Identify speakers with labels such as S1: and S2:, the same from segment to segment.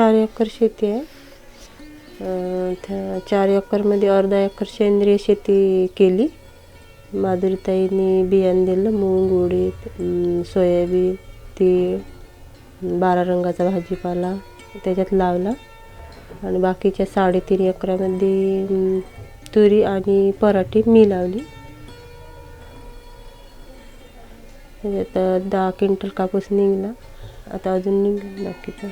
S1: चार एकर शेती आहे. त्या चार एकरमध्ये अर्धा एकर सेंद्रिय शेती केली. माधुरीताईंनी बियाणं दिलं मूग उडीद सोयाबीन तीळ बारा रंगाचा भाजीपाला त्याच्यात लावला. आणि बाकीच्या साडेतीन एकरामध्ये तुरी आणि पराठी मी लावली. त्याच्यात दहा क्विंटल कापूस निघला. आता अजून निघला बाकीचा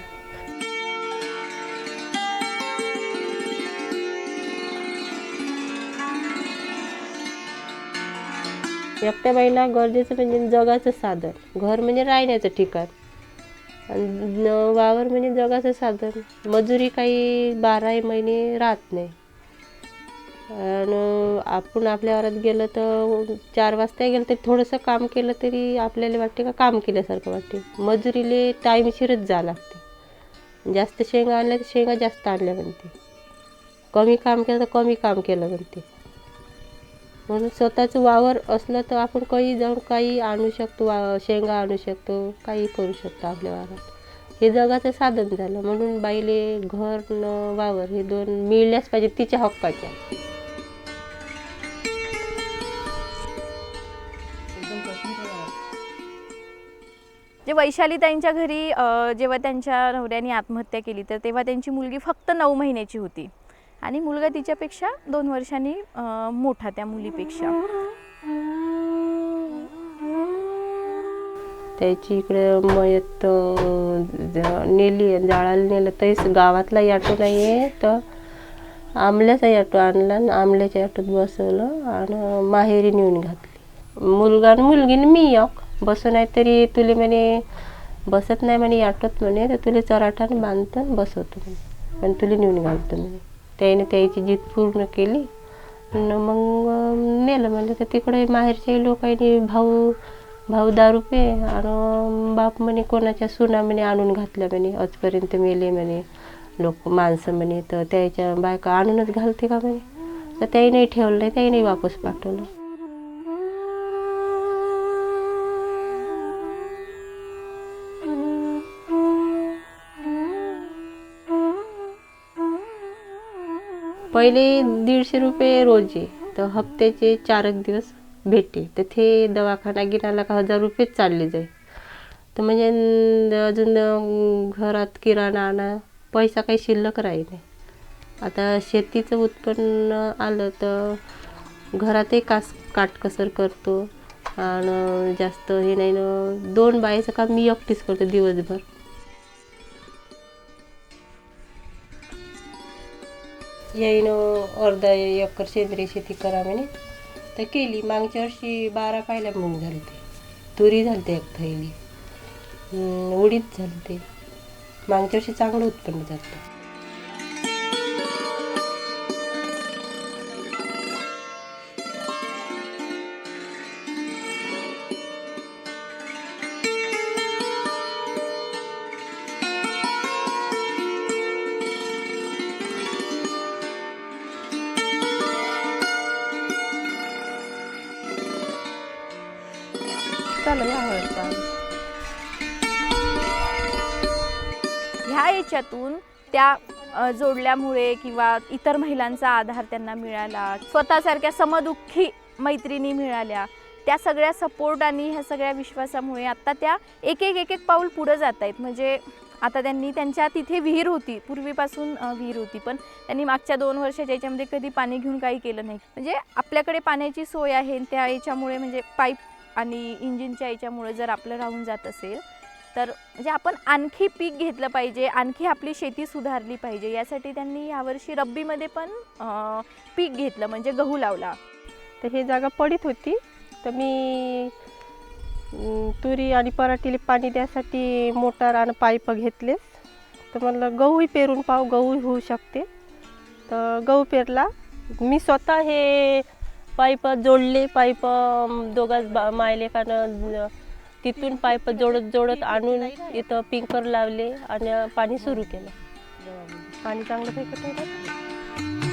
S1: एकट्या बाईला गरजेचं म्हणजे जगाचं साधन. घर म्हणजे राहण्याचं ठिकाण. आणि वावर म्हणजे जगाचं साधन. मजुरी काही बाराही महिने राहत नाही. आणि आपण आपल्या वरात गेलं तर चार वाजता गेलं तरी थोडंसं काम केलं तरी आपल्याला वाटते का काम केल्यासारखं वाटते. मजुरीले टाईमशीरच जा लागते. जास्त शेंगा आणल्या तर शेंगा जास्त आणल्या म्हणते. कमी काम केलं तर कमी काम केलं म्हणते. म्हणून स्वतःचं वावर असलं तर आपण काही जाऊन काही आणू शकतो वा शेंगा आणू शकतो काही करू शकतो आपल्या वावरात. हे जगाचं साधन झालं. म्हणून बाईले घर न वावर हे दोन मिळल्याच पाहिजे तिच्या हक्काच्या.
S2: जे वैशालीताईंच्या घरी जेव्हा त्यांच्या नवऱ्याने आत्महत्या केली तर तेव्हा त्यांची मुलगी फक्त नऊ महिन्याची होती. आणि मुलगा तिच्यापेक्षा दोन वर्षांनी मोठा त्या मुलीपेक्षा.
S1: त्याची इकडे मयत ज- नेली आणि जाळाला नेलं. तरीच गावातला ऑटो नाही आहे तर आमल्याचा ऑटो आणला आणि आमल्याच्या ऑटोत बसवलं आणि माहेरी नेऊन घातली. मुलगा आणि मुलगीने मी यक बसू नाही तरी तुले म्हणे बसत नाही म्हणे ऑटोत म्हणे तर तुले चराठाने बांधतं आणि बसवतो म्हणे. पण तुला नेऊन घालतो म्हणे. त्याने त्याची जीत पूर्ण केली. आणि मग नेलं म्हणजे तर तिकडे माहेरच्याही लोकांनी भाऊ भाऊ दारू पे आणि बाप म्हणे कोणाच्या सुना म्हणे आणून घातल्या म्हणे आजपर्यंत मेले म्हणे लोक माणसं म्हणे तर त्याच्या बायका आणूनच घालते का म्हणे? तर त्याही नाही ठेवलं नाही त्याही नाही वापस पाठवलं. पहिले दीडशे रुपये रोज आहे तर हप्त्याचे चार एक दिवस भेटे तर ते दवाखाना गिराला का हजार रुपयेच चालले जाईल तर म्हणजे अजून घरात किराणा आणा पैसा काही शिल्लक राही नाही. आता शेतीचं उत्पन्न आलं तर घरातही कास काटकसर करतो. आणि जास्त हे नाही ना दोन बायाचं काम मी एकटीच करतो दिवसभर. याईनं अर्धा एकर सेंद्रिय शेती करा म्हणे. तर केली. मागच्या वर्षी बारा पाहिल्या मूग झाले ते. तुरी झालते एक थैली. उडीद झाली ते मागच्या वर्षी चांगलं उत्पन्न झालं चालू या
S2: ह्या याच्यातून त्या जोडल्यामुळे किंवा इतर महिलांचा आधार त्यांना मिळाला स्वतःसारख्या समदुःखी मैत्रिणी मिळाल्या त्या सगळ्या सपोर्ट आणि ह्या सगळ्या विश्वासामुळे आता त्या एक एक एक एक पाऊल पुढं जात आहेत म्हणजे आता त्यांनी त्यांच्या तिथे विहीर होती पूर्वीपासून विहीर होती. पण त्यांनी मागच्या दोन वर्षाच्या याच्यामध्ये कधी पाणी घेऊन काही केलं नाही. म्हणजे आपल्याकडे पाण्याची सोय आहे त्या याच्यामुळे म्हणजे पाईप आणि इंजिनच्या याच्यामुळे जर आपलं राहून जात असेल तर म्हणजे आपण आणखी पीक घेतलं पाहिजे आणखी आपली शेती सुधारली पाहिजे यासाठी त्यांनी यावर्षी रब्बीमध्ये पण पीक घेतलं म्हणजे गहू लावला.
S1: तर हे जागा पडीत होती. तर मी तुरी आणि पराठीला पाणी द्यासाठी मोटार आणि पाईप घेतलेस तर म्हटलं गहूही पेरून पाहू गहू होऊ शकते. तर गहू पेरला. मी स्वतः हे पाईप जोडले पाईप दोघाच बा मायलेकानं तिथून पाईप जोडत जोडत आणून इथं पिंकर लावले आणि पाणी सुरू केलं. पाणी चांगलं पैकी